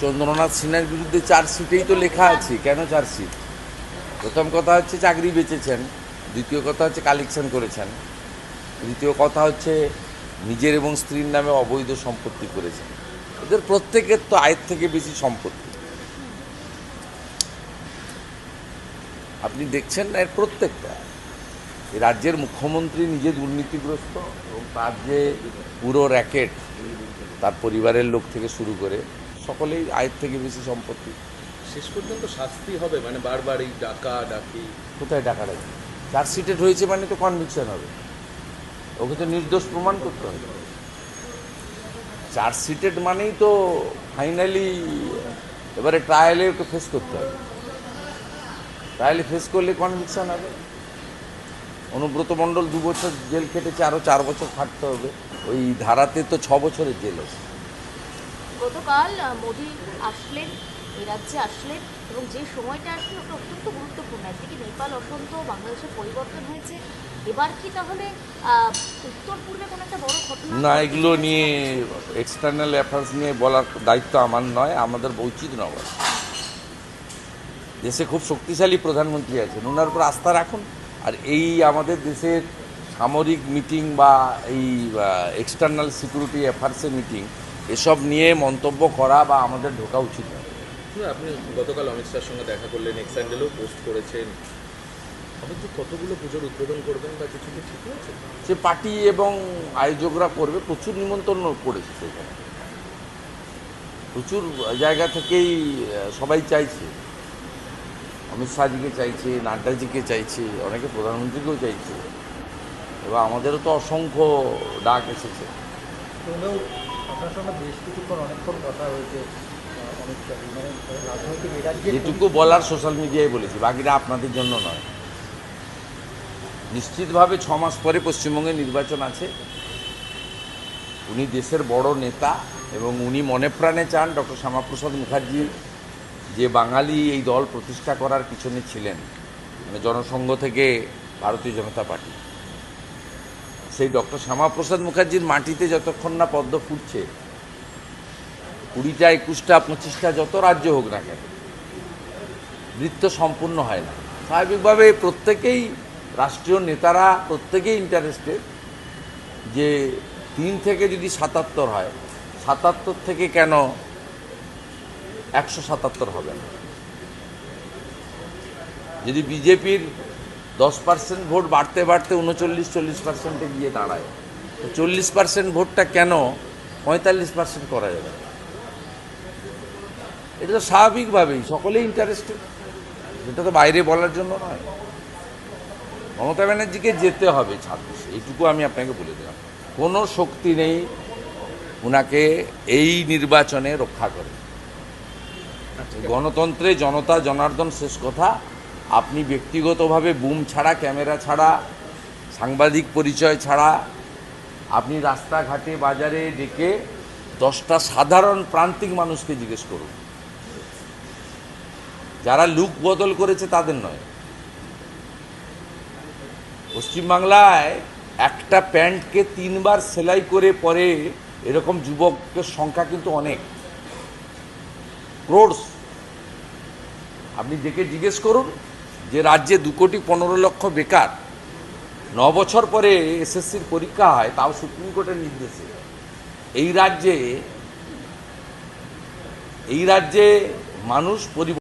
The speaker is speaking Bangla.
চন্দ্রনাথ সিনহার বিরুদ্ধে চার্জশিটেই তো লেখা আছে। কেন চার্জশিট? প্রথম কথা হচ্ছে চাকরি বেচেছেন। দ্বিতীয় কথা হচ্ছে কালেকশন করেছেন। তৃতীয় কথা হচ্ছে নিজের এবং স্ত্রীর নামে অবৈধ সম্পত্তি করেছেন। এদের প্রত্যেকের তো আয়ের থেকে বেশি সম্পত্তি। আপনি দেখছেন না এর প্রত্যেকটা? রাজ্যের মুখ্যমন্ত্রী নিজে দুর্নীতিগ্রস্ত এবং তার যে পুরো র্যাকেট তার পরিবারের লোক থেকে শুরু করে সকলেই আয়ের থেকে বেশি সম্পত্তি। শেষ পর্যন্ত শাস্তি হবে? মানে বারবার এই ডাকা ডাকি? কোথায় টাকা রাখবে চার্জশিটেড হয়েছে মানে তো কনভিকশন হবে। ওকে তো নির্দোষ প্রমাণ করতে হবে। চার্জশিটেড মানেই তো ফাইনালি এবারে ট্রায়ালে ওকে ফেস করতে হবে। ট্রায়ালে ফেস করলে কনভিকশন হবে। অনুব্রত মণ্ডল দু বছর জেল খেটেছে আরও চার বছর খাটতে হবে। ওই ধারাতে তো ছ বছরের জেল আছে। গতকাল মোদি আসলেন এই রাজ্যে আসলেন এবং যে সময়টা আসলেন ওটা অত্যন্ত গুরুত্বপূর্ণ। একদিকে নেপাল অসন্ত বাংলাদেশের পরিবর্তন হয়েছে। এবার কি তাহলে উত্তর পূর্বে কোনো একটা বড় ঘটনা? না এগুলো নিয়ে এক্সটার্নাল অ্যাফেয়ার্স নিয়ে বলার দায়িত্ব আমার নয় আমাদের উচিত নয় দেশে খুব শক্তিশালী প্রধানমন্ত্রী আছেন ওনার উপর আস্থা রাখুন। আর এই আমাদের দেশের সামরিক মিটিং বা এই এক্সটার্নাল সিকিউরিটি অ্যাফেয়ার্সের মিটিং এসব নিয়ে মন্তব্য করা বা আমাদের ঢোকা উচিত নয়। আপনি গতকাল অমিত শাহর সঙ্গে দেখা করলেন এক্স স্যান্ডেলও পোস্ট করেছেন। আপনি যে কতগুলো পুজোর উদ্বোধন করবেন বা কিছু কি ঠিক আছে সে পার্টি এবং আয়োজকরা করবে প্রচুর নিমন্ত্রণ করেছে সেখানে। প্রচুর জায়গা থেকেই সবাই চাইছে। অমিত শাহজিকে চাইছে নাড্ডাজিকে চাইছে অনেকে প্রধানমন্ত্রীকেও চাইছে। এবং আমাদেরও তো অসংখ্য ডাক এসেছে। মানে রাজ্যে যেটুকু বলার সোশ্যাল মিডিয়ায় বলেছি বাকিটা আপনাদের জন্য নয়। নিশ্চিতভাবে ছ মাস পরে পশ্চিমবঙ্গে নির্বাচন আছে। উনি দেশের বড় নেতা এবং উনি মনে প্রাণে চান ডক্টর শ্যামাপ্রসাদ মুখার্জি যে বাঙালি এই দল প্রতিষ্ঠা করার পিছনে ছিলেন। মানে জনসংঘ থেকে ভারতীয় জনতা পার্টি। সেই ডক্টর শ্যামাপ্রসাদ মুখার্জির মাটিতে যতক্ষণ না পদ্ম ফুটছে, কুড়িটা, একুশটা, পঁচিশটা, যত রাজ্য হোক না কেন, নৃত্য সম্পূর্ণ হয় না। স্বাভাবিকভাবে প্রত্যেকেই রাষ্ট্রীয় নেতারা, প্রত্যেকেই ইন্টারেস্টেড যে তিন থেকে যদি সাতাত্তর হয়, সাতাত্তর থেকে কেন একশো সাতাত্তর হবে না? যদি বিজেপির দশ পার্সেন্ট ভোট বাড়তে বাড়তে উনচল্লিশ চল্লিশ পার্সেন্টে গিয়ে দাঁড়ায়। তো চল্লিশ পার্সেন্ট ভোটটা কেন পঁয়তাল্লিশ পার্সেন্ট করা যাবে এটা তো স্বাভাবিকভাবেই সকলেই ইন্টারেস্টেড এটা তো বাইরে বলার জন্য নয়। মমতা ব্যানার্জিকে যেতে হবে ছাব্বিশ এইটুকু আমি আপনাকে বলে দিলাম। কোনো শক্তি নেই ওনাকে এই নির্বাচনে রক্ষা করে। গণতন্ত্রে জনতা জনার্দন শেষ কথা। আপনি ব্যক্তিগতভাবে বুম ছাড়া, ক্যামেরা ছাড়া, সাংবাদিক পরিচয় ছাড়া, আপনি রাস্তাঘাটে, বাজারে ডেকে দশটা সাধারণ প্রান্তিক মানুষকে জিজ্ঞেস করুন। যারা লুক বদল করেছে তাদের নয়। পশ্চিমবাংলায় একটা প্যান্টকে তিনবার সেলাই করে পরে এরকম যুবকের সংখ্যা কিন্তু অনেক। ক্রোডস। আপনি দেখে জিজ্ঞেস করুন। যে রাজ্যে দু কোটি পনেরো লক্ষ বেকার, ন বছর পরে এসএসসির পরীক্ষা হয়, তাও সুপ্রিম কোর্টের নির্দেশে। এই রাজ্যে এই রাজ্যে মানুষ পরি